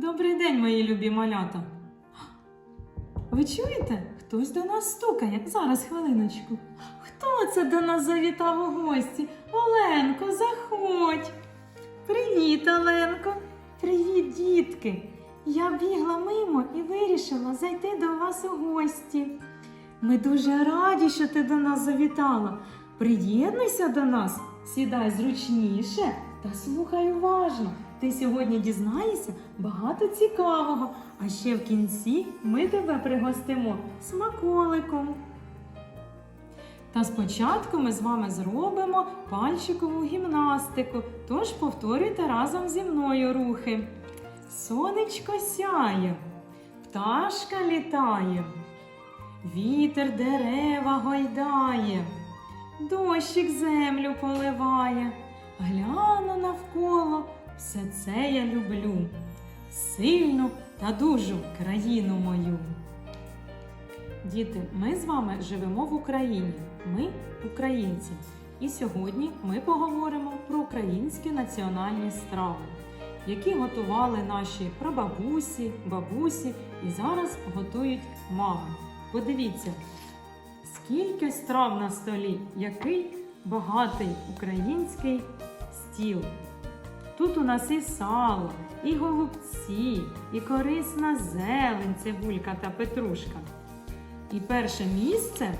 Добрий день, мої любі малята. Ви чуєте? Хтось до нас стукає. Зараз хвилиночку. Хто це до нас завітав у гості? Оленко, заходь. Привіт, Оленко. Привіт, дітки. Я бігла мимо і вирішила зайти до вас у гості. Ми дуже раді, що ти до нас завітала. Приєднуйся до нас, сідай зручніше та слухай уважно. Ти сьогодні дізнаєшся багато цікавого, а ще в кінці ми тебе пригостимо смаколиком. Та спочатку ми з вами зробимо пальчикову гімнастику, тож повторюйте разом зі мною рухи. Сонечко сяє, пташка літає, вітер дерева гойдає, дощик землю поливає. Гляну навколо, все це я люблю, сильну та дужу країну мою. Діти, ми з вами живемо в Україні. Ми українці. І сьогодні ми поговоримо про українські національні страви, які готували наші прабабусі, бабусі і зараз готують мами. Подивіться, скільки страв на столі, який багатий український стіл. Тут у нас і сало, і голубці, і корисна зелень, цибулька та петрушка. І перше місце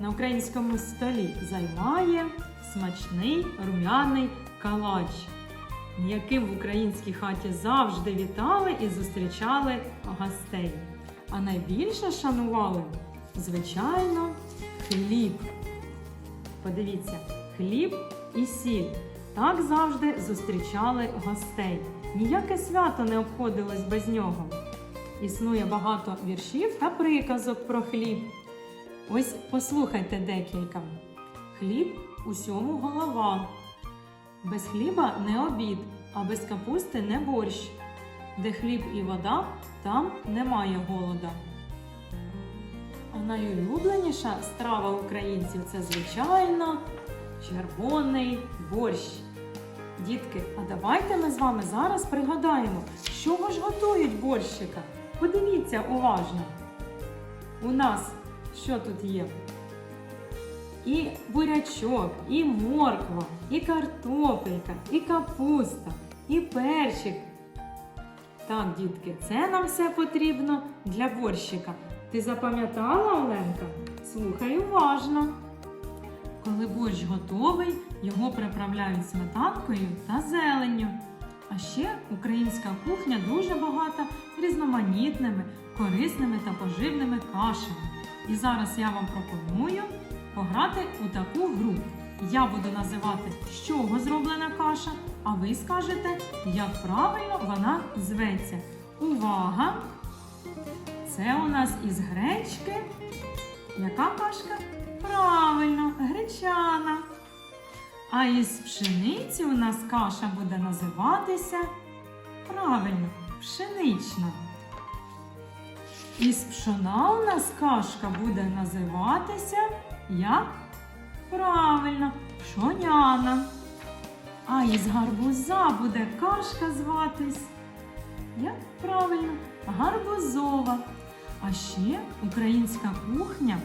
на українському столі займає смачний рум'яний калач, яким в українській хаті завжди вітали і зустрічали гостей. А найбільше шанували, звичайно, хліб. Подивіться, хліб і сіль. Так завжди зустрічали гостей. Ніяке свято не обходилось без нього. Існує багато віршів та приказок про хліб. Ось послухайте декілька. Хліб усьому голова. Без хліба не обід, а без капусти не борщ. Де хліб і вода, там немає голода. А найулюбленіша страва українців це, звичайно, червоний борщ. Дітки, а давайте ми з вами зараз пригадаємо, з чого ж готують борщика. Подивіться уважно. У нас що тут є? І бурячок, і морква, і картопелька, і капуста, і перчик. Так, дітки, це нам все потрібно для борщика. Ти запам'ятала, Оленка? Слухай уважно. Коли борщ готовий, його приправляють сметанкою та зеленню. А ще українська кухня дуже багата різноманітними, корисними та поживними кашами. І зараз я вам пропоную пограти у таку гру. Я буду називати, з чого зроблена каша, а ви скажете, як правильно вона зветься. Увага! Це у нас із гречки. Яка кашка? Правильно. А із пшениці у нас каша буде називатися правильно, пшенична. Із пшона у нас кашка буде називатися як правильно, пшоняна. А із гарбуза буде кашка зватись. Як правильно, гарбузова. А ще українська кухня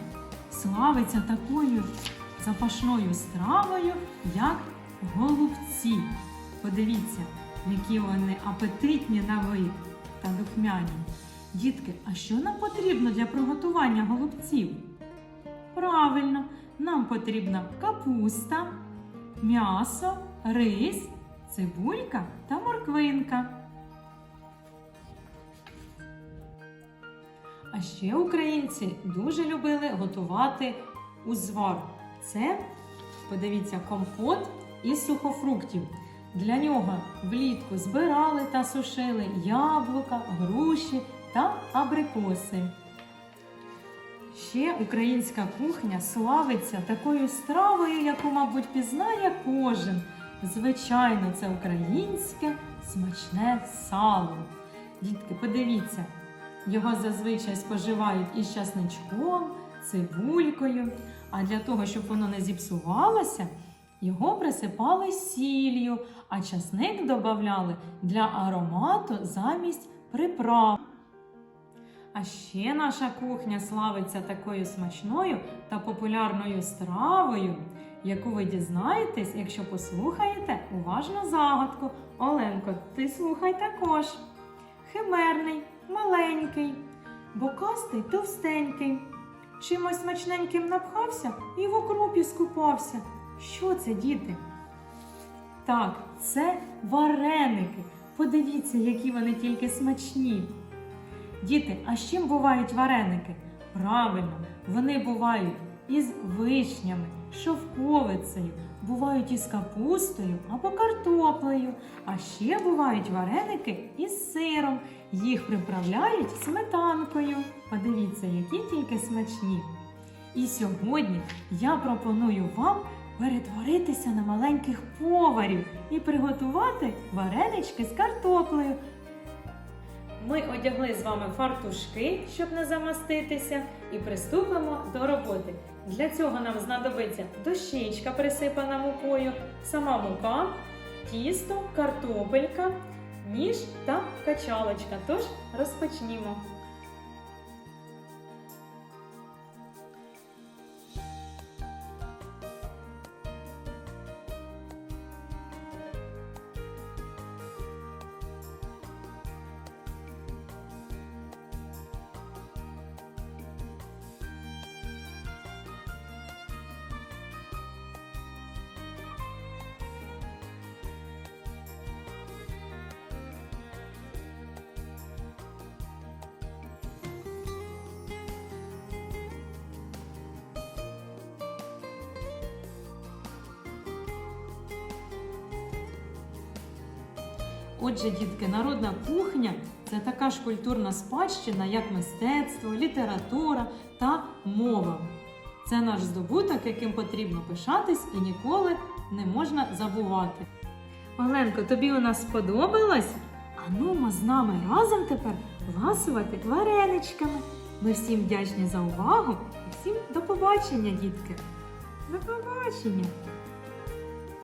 славиться такою запашною стравою, як голубці. Подивіться, які вони апетитні на вид та духмяні. Дітки, а що нам потрібно для приготування голубців? Правильно, нам потрібна капуста, м'ясо, рис, цибулька та морквинка. А ще українці дуже любили готувати узвар. Це, подивіться, компот із сухофруктів. Для нього влітку збирали та сушили яблука, груші та абрикоси. Ще українська кухня славиться такою стравою, яку, мабуть, пізнає кожен. Звичайно, це українське смачне сало. Дітки, подивіться, його зазвичай споживають із часничком, цибулькою. А для того, щоб воно не зіпсувалося, Його присипали сіллю, а часник додавали для аромату замість приправ. А ще наша кухня славиться такою смачною та популярною стравою, яку ви дізнаєтесь, якщо послухаєте уважно загадку. Оленко, ти слухай також. Химерний, маленький, бокастий товстенький. Чимось смачненьким напхався і в окропі скупався. Що це, діти? Так, це вареники. Подивіться, які вони тільки смачні. Діти, а з чим бувають вареники? Правильно, вони бувають із вишнями, шовковицею, бувають із капустою або картоплею. А ще бувають вареники із сиром. Їх приправляють сметанкою. Подивіться, які тільки смачні. І сьогодні я пропоную вам перетворитися на маленьких поварів і приготувати варенички з картоплею. Ми одягли з вами фартушки, щоб не замаститися, і приступимо до роботи. Для цього нам знадобиться дощечка, присипана мукою, сама мука, тісто, картопелька, ніж та качалочка. Тож розпочнімо. Отже, дітки, народна кухня це така ж культурна спадщина, як мистецтво, література та мова. Це наш здобуток, яким потрібно пишатись і ніколи не можна забувати. Оленко, тобі у нас сподобалось? А ну з нами разом тепер ласувати вареничками. Ми всім вдячні за увагу і всім до побачення, дітки. До побачення!